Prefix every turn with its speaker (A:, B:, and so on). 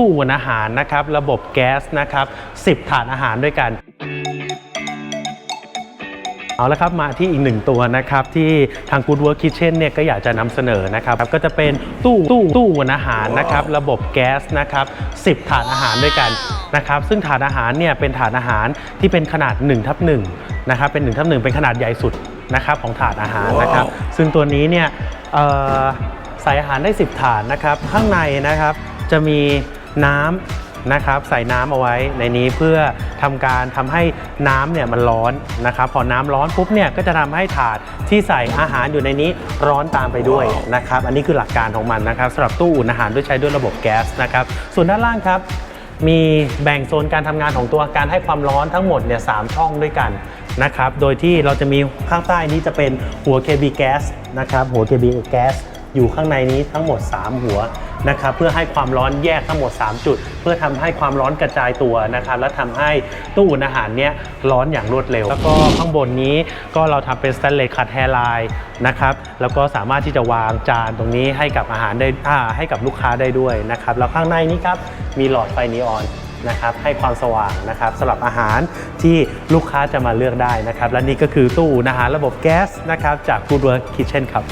A: ตู้อุ่นอาหารนะครับ ระบบแก๊สนะครับ 10 ถาดอาหารด้วยกัน เอาละครับมาที่อีกหนึ่งตัวนะครับ ที่ทาง Good Work Kitchen เนี่ยก็อยากจะนำเสนอนะครับ ก็จะเป็นตู้ตู้ตู้อุ่นอาหารนะครับ ระบบแก๊สนะครับ 10 ถาดอาหารด้วยกันนะครับ ซึ่งถาดอาหารเนี่ยเป็นถาดอาหารที่เป็นขนาด1ทับ1นะครับ เป็น1ทับ1เป็นขนาดใหญ่สุดนะครับของถาดอาหารนะครับ ซึ่งตัวนี้เนี่ยเอ่อใส่อาหารได้ 10 ถาดนะครับ ข้างในนะครับจะมี น้ำนะครับใส่น้ำเอาไว้ในนี้เพื่อทำการทำให้น้ำเนี่ยมันร้อนนะครับพอน้ำร้อนปุ๊บเนี่ยก็จะทำให้ถาดที่ใส่อาหารอยู่ในนี้ร้อนตามไปด้วยนะครับอันนี้คือหลักการของมันนะครับสำหรับตู้อุ่นอาหารด้วยใช้ด้วยระบบแก๊สนะครับส่วนด้านล่างครับมีแบ่งโซนการทำงานของตัวการให้ความร้อนทั้งหมดเนี่ยสามช่องด้วยกันนะครับ โดยที่เราจะมีข้างใต้นี้จะเป็นหัว KB แก๊สนะครับ หัว KB แก๊ส อยู่ข้างในนี้ทั้งหมด 3 หัวนะครับเพื่อให้ความร้อนแยกทั้งหมด 3 จุด เพื่อทำให้ความร้อนกระจายตัวนะครับและทำให้ตู้อุ่นอาหารเนี้ยร้อนอย่างรวดเร็ว แล้วก็ข้างบนนี้ก็เราทำเป็นสแตนเลสคัดแฮร์ไลน์นะครับแล้วก็สามารถที่จะวางจานตรงนี้ให้กับอาหารได้อ่าให้กับลูกค้าได้ด้วยนะครับแล้วข้างในนี้ครับมีหลอดไฟนีออนนะครับให้ความสว่างนะครับสำหรับอาหารที่ลูกค้าจะมาเลือกได้นะครับและนี่ก็คือตู้อุ่นอาหารระบบแก๊สนะครับจาก Good Work Kitchen ครับ